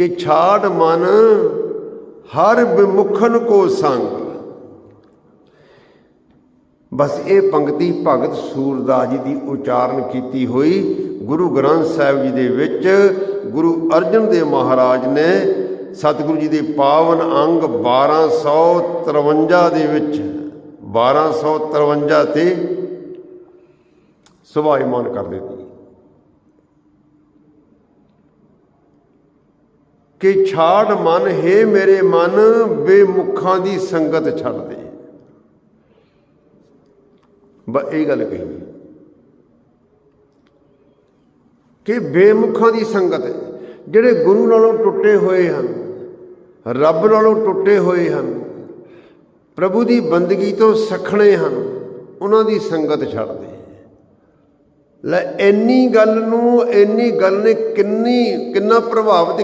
ਕਿ ਛਾੜ ਮਨ ਹਰ ਵਿਮੁਖਨ ਕੋ ਸੰਗ। ਬਸ ਇਹ ਪੰਕਤੀ ਭਗਤ ਸੂਰਦਾਸ ਜੀ ਦੀ ਉਚਾਰਨ ਕੀਤੀ ਹੋਈ ਗੁਰੂ ਗ੍ਰੰਥ ਸਾਹਿਬ ਜੀ ਦੇ ਵਿੱਚ ਗੁਰੂ ਅਰਜਨ ਦੇਵ ਮਹਾਰਾਜ ਨੇ ਸਤਿਗੁਰੂ ਜੀ ਦੇ ਪਾਵਨ ਅੰਗ 1253 ਦੇ ਵਿੱਚ 1253 ਤੇ ਸੁਭਾਈਮਾਨ ਕਰ ਦਿੱਤੀ। ਕਿ ਛਾੜ ਮਨ, ਹੈ ਮੇਰੇ ਮਨ, ਬੇਮੁਖਾਂ ਦੀ ਸੰਗਤ ਛੱਡ ਦੇ। ਬਸ ਇਹ ਗੱਲ ਕਹੀ ਕਿ ਬੇਮੁਖਾਂ ਦੀ ਸੰਗਤ, ਜਿਹੜੇ ਗੁਰੂ ਨਾਲੋਂ ਟੁੱਟੇ ਹੋਏ ਹਨ, ਰੱਬ ਨਾਲੋਂ ਟੁੱਟੇ ਹੋਏ ਹਨ, ਪ੍ਰਭੂ ਦੀ ਬੰਦਗੀ ਤੋਂ ਸਖਣੇ ਹਨ, ਉਹਨਾਂ ਦੀ ਸੰਗਤ ਛੱਡ ਦੇ। ਲੈ, ਇੰਨੀ ਗੱਲ ਨੂੰ, ਇੰਨੀ ਗੱਲ ਨੇ ਕਿੰਨੀ, ਕਿੰਨਾ ਪ੍ਰਭਾਵਿਤ